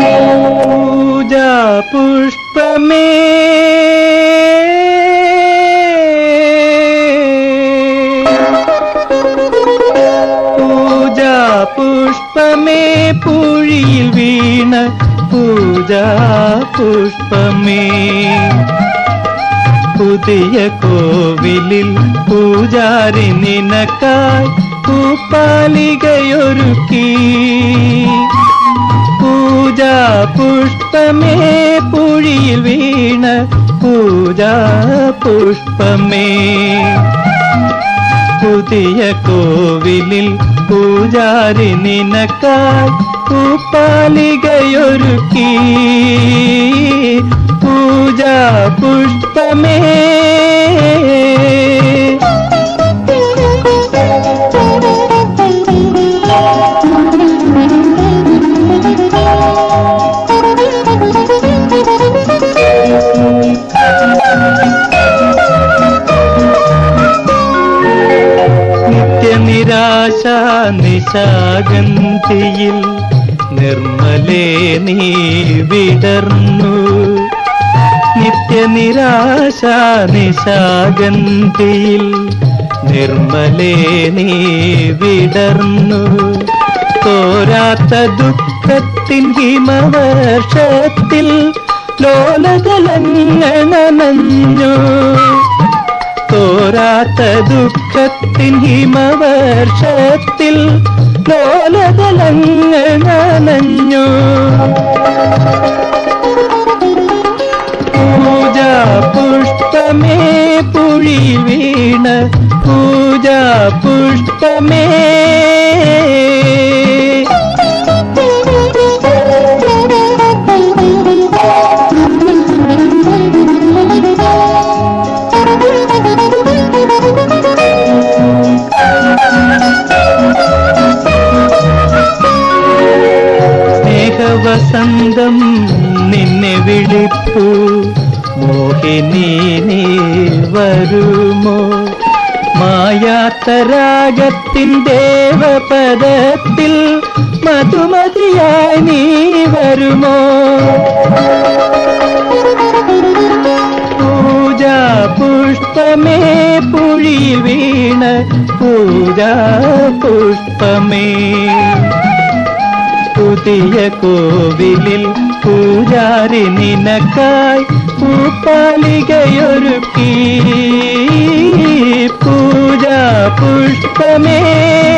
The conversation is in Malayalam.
പൂജാ പുഷ്പമേ പൂജാ പുഷ്പമേ പൂഴിയിൽ വീണ പൂജാ പുഷ്പമേ പുതിയ കോവിലിൽ പൂജാരി നിനക്കായി പൂപ്പാലികയൊരുക്കി പൂജാ പുഷ്പമേ പുഴിയിൽ വീണ പൂജാ പുഷ്പമേ പുതിയ കോവിലിൽ പൂജാരി നിനക്കായി പൂപ്പാലികയൊരുക്കി പൂജാ പുഷ്പമേ നിത്യനിരാശ നിശാഗന്ധിയിൽ നിർമ്മലേ നീ വിടർന്നു. നിത്യനിരാശ നിശാഗന്ധിയിൽ നിർമ്മലേ നീ വിടർന്നു. തോരാത്ത ദുഃഖത്തിൻ ഹിമവർഷത്തിൽ ലോലകലങ്ങൾ നനഞ്ഞു തോരാത്ത ദുഃഖത്തിൻ ഹിമവർഷത്തിൽ ലോലതലങ്ങൾ നനഞ്ഞു. പൂജാ പുഷ്പമേ പുഴി വീണ. പൂജാ പുഷ്പമേ സ്നേഹവസന്തം നിന്നെ വിളിപ്പു. മോഹിനി നീ വരുമോ? മായാത്തരാഗത്തിൻ ദേവപദത്തിൽ മധുമതിയായി നീ വരുമോ? പൂജാ പുഷ്പമേ പുഴി വീണ. പൂജാ പുഷ്പമേ. പുതിയ കോവിലിൽ പൂജാരി നിനക്കായി പൂപ്പാലികയൊരുക്കി. പൂജാ പുഷ്പമേ.